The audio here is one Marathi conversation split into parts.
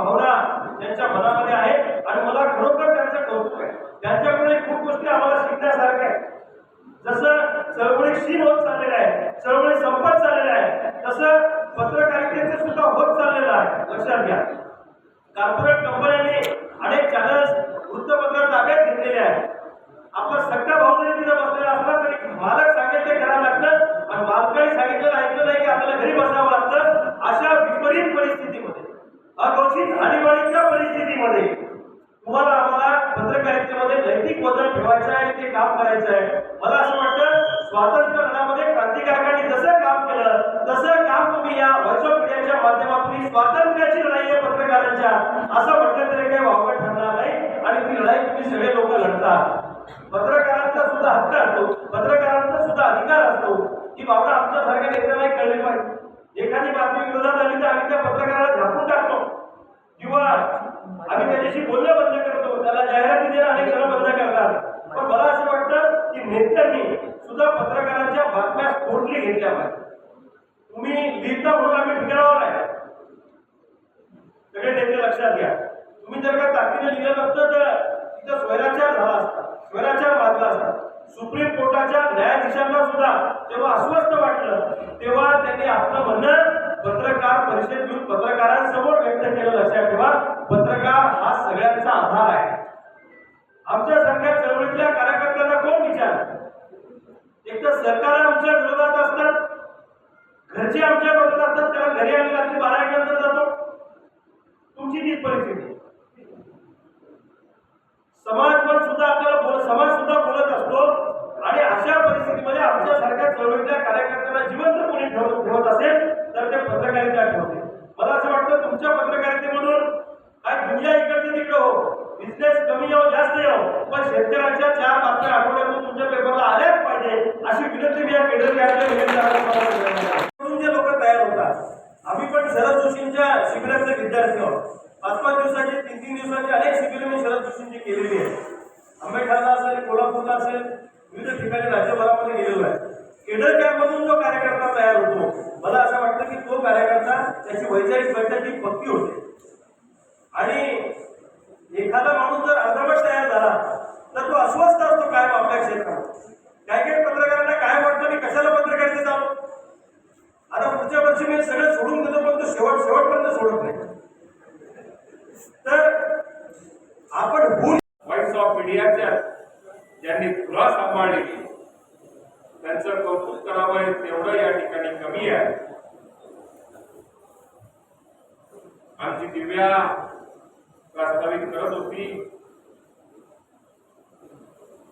भावना त्यांच्या मनामध्ये आहे आणि मला खरोखर त्यांचं कौतुक आहे. त्यांच्याकडे खूप गोष्टी आम्हाला शिकण्यासारख्या आहेत. जसं चळवळी क्षीण होत चाललेलं आहे चळवळी संपत चाललेलं आहे तसं पत्रकार सुद्धा होत चाललेलं आहे लक्षात घ्या कॉर्पोरेट कंपन्यांनी अनेक चॅनल्स वृत्तपत्र ताब्यात घेतलेले आहेत आपला सगळा भाऊ जरी तिथे बसलेला असला तरी मालक सांगेल ते करावं लागतं आणि मालकाने सांगितलेलं ऐकलं नाही की आपल्याला घरी बसावं लागतं अशा विपरीत परिस्थितीमध्ये अघोषित आणीबाणीच्या परिस्थितीमध्ये तुम्हाला आम्हाला पत्रकारितेमध्ये नैतिक वजन ठेवायचं आहे आणि ते काम करायचं आहे मला असं वाटतं स्वातंत्र्य लढ्यामध्ये क्रांतिकारकांनी जसं काम केलं तसं काम तुम्ही या व्हॉट्सअप माध्यमातून स्वातंत्र्याची लढाई आहे पत्रकारांच्या असं म्हटलं तरी काही वावगं ठरणार नाही. आणि ती लढाई तुम्ही सगळे लोक लढता. पत्रकारांचा सुद्धा हक्क असतो. पत्रकारांचा सुद्धा अधिकार असतो. की बाबा आमच्या सारख्या नेत्याला कळले पाहिजे एखादी बातमी विरोधात आली तर आम्ही त्या पत्रकाराला झाकून टाकतो. किंवा आम्ही त्याच्याशी बोलणं बंद करतो. त्याला जाहिराती देणं अनेक जण बंद करतात पण मला असं वाटतं की नेत्यांनी सुद्धा पत्रकारांच्या बातम्या स्फोटली घेतल्या पाहिजे. तुम्ही लिहिता म्हणून आम्ही ठिकाणावर आहे. सगळे नेते लक्षात घ्या. तुम्ही जर का ताकदीने लिहिलं नसतं तर तिथं स्वैराचार झाला असता स्वैराचार वाजला असता. सुप्रीम कोर्टाच्या न्यायाधीशांना सुद्धा तेव्हा अस्वस्थ वाटलं तेव्हा त्यांनी आपलं म्हणणं पत्रकार परिषद घेऊन पत्रकारांसमोर व्यक्त केलं. लक्षात ठेवा पत्रकार हा सगळ्यांचा आधार आहे. आमच्या चळवळीतल्या कार्यकर्त्यांना कोण विचार एक तर सरकार आमच्या विरोधात असतात. घरचे आमच्या विरोधात असतात कारण घरी आम्ही रात्री बारा एक नंतर जातो. तुमची तीच परिस्थिती. समाज पण सुद्धा आपल्याला बोल समाज सुद्धा बोलत असतो. आणि अशा परिस्थितीमध्ये आमच्यासारख्या चळवळीतल्या कार्यकर्त्यांना जिवंत कोणी ठेवत ठेवत असेल तर ते पत्रकारिता ठेवते. मला असं वाटतं तुमच्या पत्रकारितेमधून काय दुनिया इकडचे तिकडे हो. बिझनेस कमी येऊ जास्त येऊ पण शेतकऱ्यांच्या चार बातम्या आठवड्यातून तुमच्या पेपरला आल्याच पाहिजे. अशी विनंती मी या केंद्र म्हणून जे लोक तयार होतात आम्ही पण शरद जोशींच्या शिबिरातले विद्यार्थी आहोत. पाच पाच दिवसाचे तीन तीन दिवसाचे अनेक शिबिर मी शरद जोशींची केलेली आहे आंबेठाला असेल कोल्हापूरला असेल विविध ठिकाणी राज्यभरामध्ये गेलेलो आहे. केडर कॅम्पमधून जो कार्यकर्ता तयार होतो मला असं वाटतं की तो कार्यकर्ता त्याची वैचारिक बैठकी पक्की होते. आणि एखादा माणूस जर अर्धवट तयार झाला तर तो अस्वस्थ असतो कायम आपल्या क्षेत्रात. काही काही पत्रकारांना काय वाटतं मी कशाला पत्रकारितेत आलो आता पुढच्या वर्षी मी सगळं सोडून देतो पण तो शेवट शेवटपर्यंत सोडत नाही. तर आपण भूल व्हॉइस ऑफ मीडियाच्या ज्यांनी तुला सांभाळलेली त्यांचं कौतुक करावं तेवढं या ठिकाणी कमी आहे. आमची दिव्या प्रास्ताविक करत होती.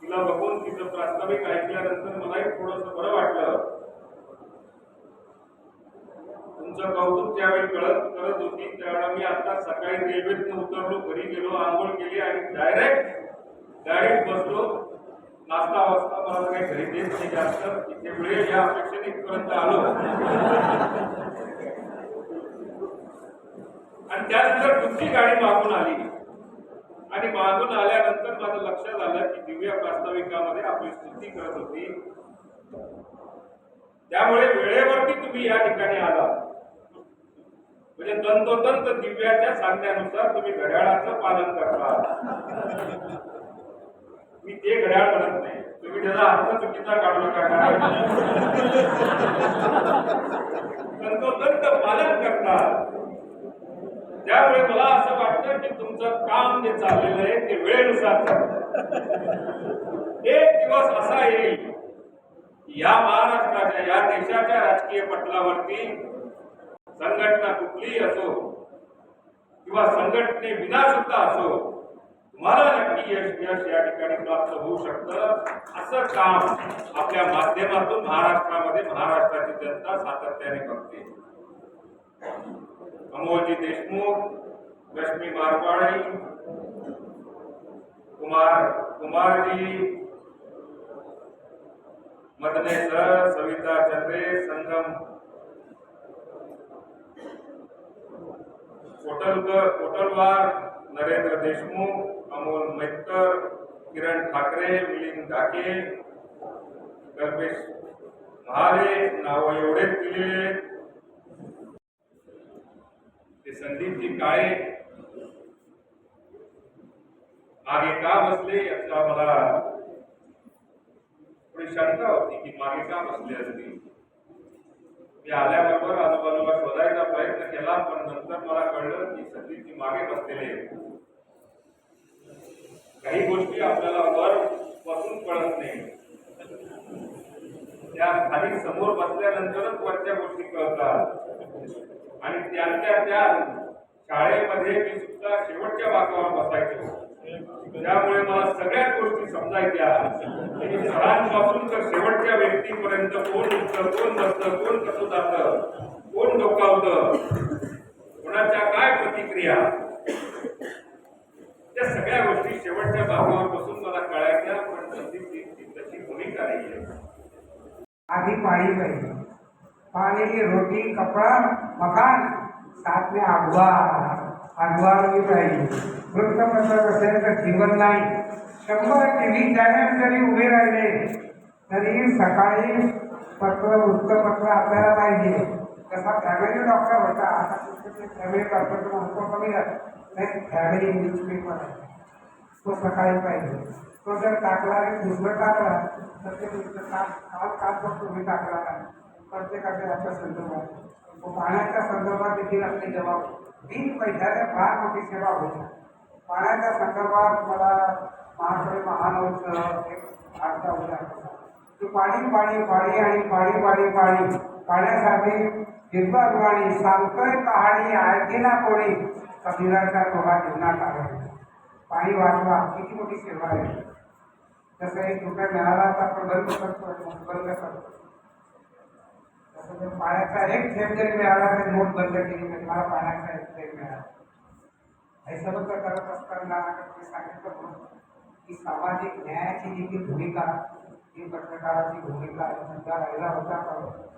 तिला बघून तिचं प्रास्ताविक ऐकल्यानंतर मलाही थोडस बरं वाटलं. तुमचं कौतुक ज्यावेळी कळत करत होती. त्यावेळेला मी आता सकाळी रेल्वेतनं उतरलो घरी गेलो आंघोळ केली आणि डायरेक्ट गाडीत बसलो. नाश्ता वाजता मला काही घरी देत नाही जास्त. इथे वेळ या अपेक्षेने इथपर्यंत आलो. आणि त्यानंतर दुसरी गाडी मागून आली. आणि मागून आल्यानंतर माझं लक्षात आलं की दिव्या प्रास्ताविकामध्ये आपली स्तुती करत होती. त्यामुळे वेळेवरती तुम्ही या ठिकाणी आला म्हणजे तंतोतंत दिव्याच्या सांगण्यानुसार तुम्ही घड्याळाचं पालन करता मी ते घड्याळ म्हणत नाही. तुम्ही त्याचा अर्थ चुकीचा काढू नका तंतोतंत पालन करता त्यामुळे मला असं वाटतं की तुमचं काम जे चाललेलं आहे ते वेळेनुसार एक दिवस असा येईल या महाराष्ट्राच्या या देशाच्या राजकीय पटलावरती संघटना कुठलीही असो किंवा संघटने विना सुद्धा असो तुम्हाला नक्की यश यश या ठिकाणी प्राप्त होऊ शकतं. असं काम आपल्या माध्यमातून महाराष्ट्रामध्ये महाराष्ट्राची जनता सातत्याने करते. अमोलजी देशमुख लक्ष्मी मारवाडी कुमार कुमारजी मदने सर सविता चंद्रे संगम कोटलकर कोटलवार नरेंद्र देशमुख अमोल मैत्तर किरण ठाकरे मिलिंद डाके कल्पेश महाले नाव एवढेच दिलेले ते संदीपजी काळे मागे का बसले याचा मला थोडी शंका होती की मागे का बसले असतील? मी आल्याबरोबर आजूबाजूला पण नंतर मला कळलं की सगळी ती मागे बसलेली आहे. काही गोष्टी आपल्याला वर बसून कळत नाही. त्या खाली समोर बसल्यानंतरच वरच्या गोष्टी कळतात. आणि त्यांच्या त्या शाळेमध्ये मी सुद्धा शेवटच्या बाकावर बसायचो. त्यामुळे मला सगळ्याच गोष्टी समजायच्या. सरांपासून तर शेवटच्या व्यक्तीपर्यंत कोण उठतं कोण बसतं कोण कसं जातं? कोण डोकावतं कोणाच्या काय प्रतिक्रिया? त्या सगळ्या गोष्टी शेवटच्या भागावर बसून मला कळायच्या पण तशी तशी भूमिका नाही आधी पाणी पाहिजे. पाणी रोटी कपड़ा मकान साथ में अखबार अखबार भी पाहिजे वृत्तपत्र असेल तर जीवन नाही. शंभर टी व्ही चॅनल जरी उभे राहिले तरी सकाळी पत्र वृत्तपत्र आपल्याला पाहिजे. जसा फॅमिली डॉक्टर होता. आता फॅमिली डॉक्टरचं महत्त्व कमी झालं. फॅमिली न्यूजपेपर आहे तो सकाळी पाहिजे. तो जर टाकला आणि दुसरं टाकला तर ते दुसरं काल काल काल तुम्ही टाकला नाही. प्रत्येकाच्या याच्या संदर्भात. तो पाण्याच्या संदर्भात देखील आपले जबाब. तीन पैशाने फार मोठी सेवा होती पाण्याच्या संदर्भात मला महाराष्ट्र महानवचं एक आजचा उद्या की पाणी पाणी पाणी आणि पाणी पाणी पाणी. पाण्यासाठी हिरवाणी सांगतोय कहाणी ऐकेना कोणी कबीराचा डोळा जीवनात आहे. पाणी वाचवा किती मोठी सेवा आहे. जसं एक रुपया मिळाला तर आपण बंद करतो नोट बंद करतो. तसं जर पाण्याचा एक थेंब जरी मिळाला तर नोट बंद केली तर मला पाण्याचा एक थेंब मिळाला. हे सर्व तर करत असताना मी सांगितलं म्हणून की सामाजिक न्यायाची जी भूमिका ही पत्रकाराची भूमिका आहे, राहिला होता पण